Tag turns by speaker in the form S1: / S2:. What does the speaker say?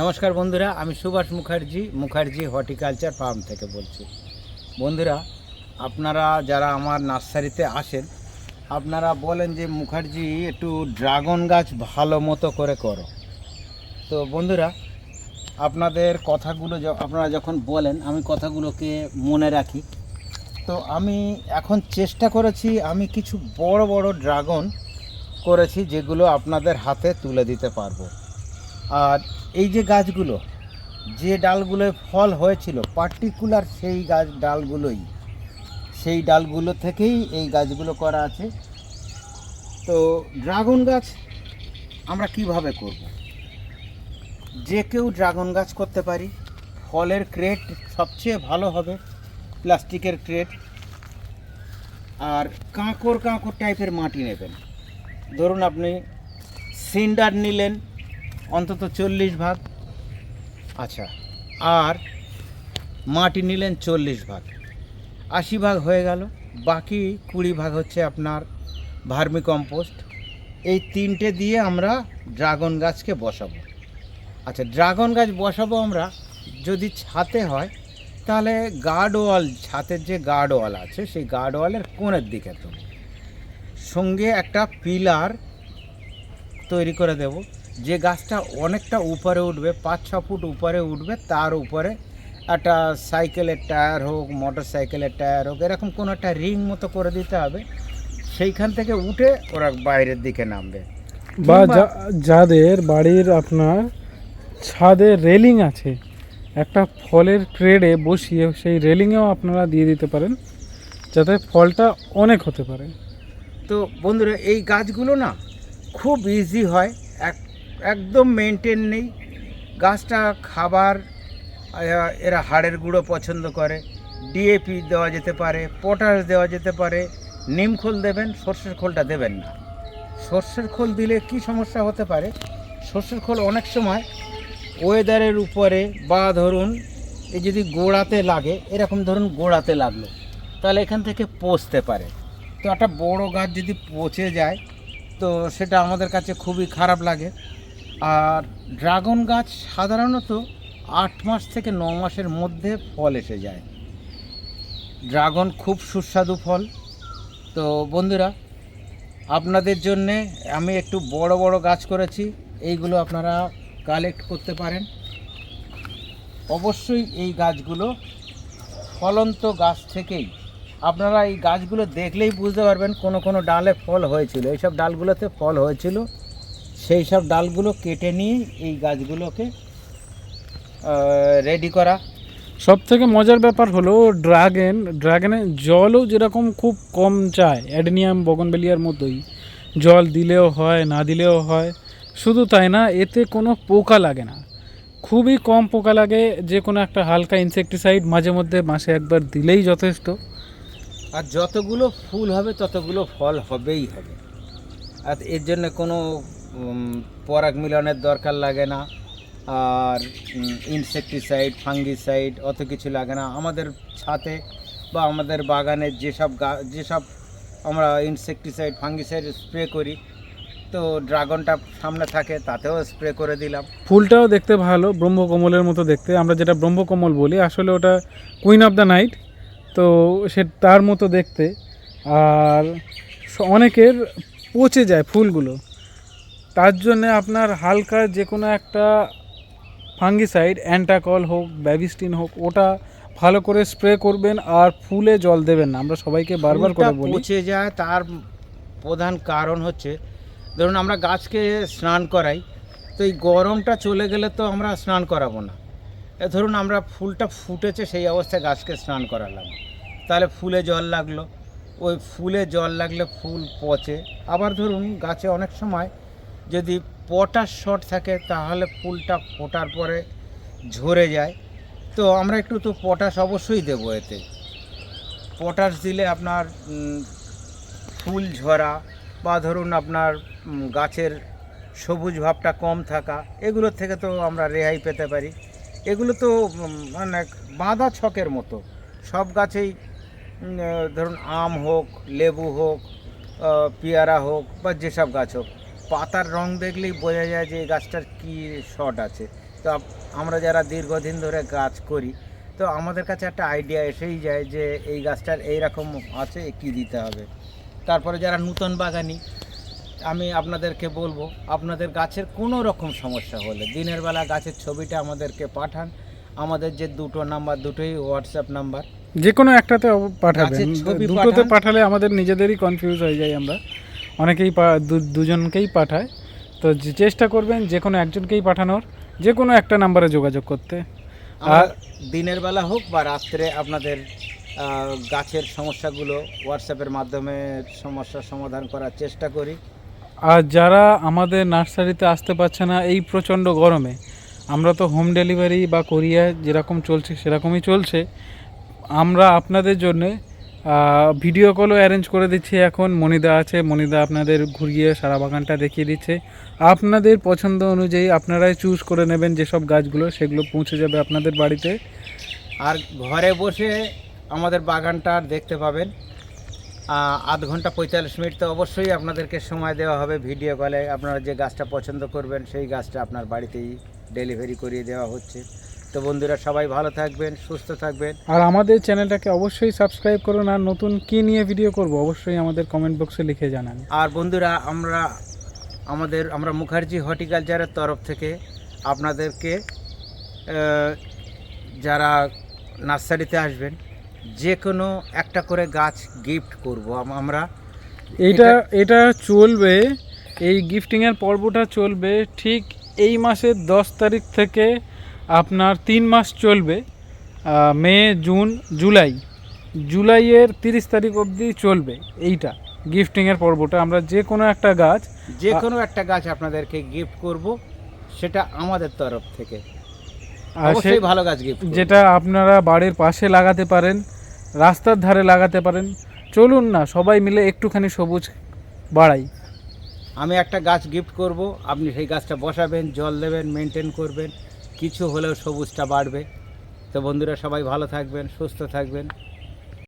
S1: নমস্কার বন্ধুরা, আমি সুভাষ মুখার্জি মুখার্জি হর্টিকালচার ফার্ম থেকে বলছি। বন্ধুরা, আপনারা যারা আমার নার্সারিতে আসেন, আপনারা বলেন যে, মুখার্জি, একটু ড্রাগন গাছ ভালো মতো করে করো। তো বন্ধুরা, আপনাদের কথাগুলো আপনারা যখন বলেন, আমি কথাগুলোকে মনে রাখি। তো আমি এখন চেষ্টা করেছি, আমি কিছু বড় বড় ড্রাগন করেছি, যেগুলো আপনাদের হাতে তুলে দিতে পারব। আর এই যে গাছগুলো, যে ডালগুলোয় ফল হয়েছিল পার্টিকুলার সেই গাছ ডালগুলোই। সেই ডালগুলো থেকেই এই গাছগুলো করা আছে। তো ড্রাগন গাছ আমরা কীভাবে করব? যে কেউ ড্রাগন গাছ করতে পারি, ফলের ক্রেট সবচেয়ে ভালো হবে, প্লাস্টিকের ক্রেট আর কাঁকর কাঁকর টাইপের মাটি নেবেন। ধরুন আপনি সিন্ডার নিলেন অন্তত চল্লিশ ভাগ। আচ্ছা। আর মাটি নিলেন চল্লিশ ভাগ। আশি ভাগ হয়ে গেল। বাকি কুড়ি ভাগ হচ্ছে আপনার ভার্মি কম্পোস্ট। এই তিনটে দিয়ে আমরা ড্রাগন গাছকে বসাবো। আচ্ছা ড্রাগন গাছ বসাবো আমরা। যদি ছাতে হয় তাহলে গার্ড ওয়াল ছাতের যে গার্ড ওয়াল আছে সেই গার্ড ওয়ালের কোণের দিকে তো সঙ্গে একটা পিলার তৈরি করে দেব। যে গাছটা অনেকটা উপরে উঠবে পাঁচ ছ ফুট উপরে উঠবে তার উপরে একটা সাইকেলের টায়ার হোক মোটর সাইকেলের টায়ার হোক এরকম কোনো একটা রিং মতো করে দিতে হবে। সেইখান থেকে উঠে ওরা বাইরের দিকে নামবে।
S2: বা যা- যাদের বাড়ির আপনার ছাদে রেলিং আছে একটা ফলের ট্রেডে বসিয়ে সেই রেলিংয়েও আপনারা দিয়ে দিতে পারেন যাতে ফলটা অনেক হতে পারে।
S1: তো বন্ধুরা এই গাছগুলো না খুব ইজি হয়। একদম মেনটেন নেই। গাছটা খাবার এরা হাড়ের গুঁড়ো পছন্দ করে। ডিএপি দেওয়া যেতে পারে পটাশ দেওয়া যেতে পারে। নিম খোল দেবেন, সর্ষের খোলটা দেবেন না। সর্ষের খোল দিলে কি সমস্যা হতে পারে? সর্ষের খোল অনেক সময় ওয়েদারের উপরে বা ধরুন এই যদি গোড়াতে লাগে, এরকম ধরুন গোড়াতে লাগল, তাহলে এখান থেকে পচতে পারে। তো একটা বড় গাছ যদি পচে যায়, তো সেটা আমাদের কাছে খুবই খারাপ লাগে। আর ড্রাগন গাছ সাধারণত আট মাস থেকে ন মাসের মধ্যে ফল এসে যায়। ড্রাগন খুব সুস্বাদু ফল। তো বন্ধুরা, আপনাদের জন্যে আমি একটু বড় বড় গাছ করেছি, এইগুলো আপনারা কালেক্ট করতে পারেন। অবশ্যই এই গাছগুলো ফলন্ত গাছ থেকেই, আপনারা এই গাছগুলো দেখলেই বুঝতে পারবেন কোনো কোনো ডালে ফল হয়েছিল। এইসব ডালগুলোতে ফল হয়েছিল। সেই সব ডালগুলো কেটে নিয়ে এই গাছগুলোকে রেডি করা।
S2: সব থেকে মজার ব্যাপার হলো ড্রাগন ড্রাগনে জলও যেরকম খুব কম চায় অ্যাডেনিয়াম বগনবেলিয়ার মতোই। জল দিলেও হয় না দিলেও হয় শুধু তাই না এতে কোনো পোকা লাগে না। খুবই কম পোকা লাগে যে কোনো একটা হালকা ইনসেকটিসাইড মাঝে মধ্যে মাসে একবার দিলেই যথেষ্ট।
S1: আর যতগুলো ফুল হবে ততগুলো ফল হবেই হবে। আর এর জন্য কোনো পরাগ মিলনের দরকার লাগে না। আর ইনসেকটিসাইড ফাঙ্গিসাইড অত কিছু লাগে না। আমাদের ছাতে বা আমাদের বাগানে যেসব গা, যেসব আমরা ইনসেকটিসাইড ফাঙ্গিসাইড স্প্রে করি, তো ড্রাগনটা সামনে থাকে, তাতেও স্প্রে করে দিলাম।
S2: ফুলটাও দেখতে ভালো, ব্রহ্মকমলের মতো দেখতে। আমরা যেটা ব্রহ্মকমল বলি, আসলে ওটা কুইন অফ দ্য নাইট তো সে তার মতো দেখতে। আর অনেকের পচে যায় ফুলগুলো। তার জন্যে আপনার হালকা যে কোনো একটা ফাঙ্গিসাইড অ্যান্টাকল হোক ব্যাবিস্টিন হোক ওটা ভালো করে স্প্রে করবেন আর ফুলে জল দেবেন না। আমরা সবাইকে বারবার করে বলি।
S1: পচে যায় তার প্রধান কারণ হচ্ছে ধরুন আমরা গাছকে স্নান করাই তো এই গরমটা চলে গেলে তো আমরা স্নান করাবো না। এ ধরুন আমরা ফুলটা ফুটেছে সেই অবস্থায় গাছকে স্নান করালাম। তাহলে ফুলে জল লাগল। ওই ফুলে জল লাগলে ফুল পচে। আবার ধরুন গাছে অনেক সময় যদি পটাশ শর্ট থাকে, তাহলে ফুলটা ফোটার পরে ঝরে যায়। তো আমরা একটু তো পটাশ অবশ্যই দেবো এতে। পটাশ দিলে আপনার ফুল ঝরা বা ধরুন আপনার গাছের সবুজ ভাবটা কম থাকা, এগুলোর থেকে তো আমরা রেহাই পেতে পারি। এগুলো তো মানে বাঁধা ছকের মতো। সব গাছেই ধরুন আম হোক, লেবু হোক পেয়ারা হোক বা যেসব গাছ হোক। পাতার রং দেখলেই বোঝা যায় যে এই গাছটার কি শট আছে। তো আমরা যারা দীর্ঘদিন ধরে গাছ করি তো আমাদের কাছে একটা আইডিয়া এসেই যায় যে এই গাছটার এই রকম আছে কি দিতে হবে। তারপরে যারা নূতন বাগানি আমি আপনাদেরকে বলব আপনাদের গাছের কোনো রকম সমস্যা হলে দিনের বেলা গাছের ছবিটা আমাদেরকে পাঠান। আমাদের যে দুটো নাম্বার দুটোই হোয়াটসঅ্যাপ নাম্বার।
S2: যে কোনো একটাতে পাঠাবেন।
S1: ছবি
S2: দুটোতে পাঠালে আমাদের নিজেদেরই কনফিউজ হয়ে যাই আমরা। অনেকেই দুজনকেই পাঠায়। তো চেষ্টা করবেন যে কোনো একজনকেই পাঠানোর যে কোনো একটা নাম্বারে যোগাযোগ করতে। আর-
S1: দিনের বেলা হোক বা রাত্রে আপনাদের গাছের সমস্যাগুলো হোয়াটসঅ্যাপের মাধ্যমে সমস্যার সমাধান করার চেষ্টা করি।
S2: আর যারা আমাদের নার্সারিতে আসতে পারছে না এই প্রচণ্ড গরমে আমরা তো হোম ডেলিভারি বা কোরিয়া যেরকম চলছে সেরকমই চলছে। আমরা আপনাদের জন্যে ভিডিও কলও অ্যারেঞ্জ করে দিচ্ছি এখন। মনিদা আছে, মনিদা আপনাদের ঘুরিয়ে সারা বাগানটা দেখিয়ে দিচ্ছে। আপনাদের পছন্দ অনুযায়ী আপনারাই চুজ করে নেবেন যেসব গাছগুলো, সেগুলো পৌঁছে যাবে আপনাদের বাড়িতে।
S1: আর ঘরে বসে আমাদের বাগানটা দেখতে পাবেন। আধ ঘণ্টা পঁয়তাল্লিশ মিনিট তো অবশ্যই আপনাদেরকে সময় দেওয়া হবে ভিডিও কলে আপনারা যে গাছটা পছন্দ করবেন, সেই গাছটা আপনার বাড়িতেই ডেলিভারি করিয়ে দেওয়া হচ্ছে। তো বন্ধুরা সবাই ভালো থাকবেন সুস্থ থাকবেন।
S2: আর আমাদের চ্যানেলটাকে অবশ্যই সাবস্ক্রাইব করুন আর নতুন কী নিয়ে ভিডিও করব অবশ্যই আমাদের কমেন্ট বক্সে লিখে জানান।
S1: আর বন্ধুরা আমরা আমাদের আমরা মুখার্জি হর্টিকালচারের তরফ থেকে আপনাদেরকে যারা নার্সারিতে আসবেন যে কোনো একটা করে গাছ গিফট করব আমরা।
S2: এটা এটা চলবে এই গিফটিংয়ের পর্বটা চলবে ঠিক এই মাসের দশ তারিখ থেকে আপনার তিন মাস চলবে মে জুন জুলাই। জুলাইয়ের তিরিশ তারিখ অবধি চলবে এইটা গিফটিংয়ের পর্বটা। আমরা যে কোনো একটা গাছ
S1: যে কোনো একটা গাছ আপনাদেরকে গিফট করব সেটা আমাদের তরফ থেকে। অবশ্যই ভালো গাছ গিফট
S2: যেটা আপনারা বাড়ির পাশে লাগাতে পারেন রাস্তার ধারে লাগাতে পারেন। চলুন না সবাই মিলে একটুখানি সবুজ বাড়াই।
S1: আমি একটা গাছ গিফট করব আপনি সেই গাছটা বসাবেন জল দেবেন মেনটেন করবেন। কিছু হলেও সবুজটা বাড়বে। তো বন্ধুরা সবাই ভালো থাকবেন সুস্থ থাকবেন।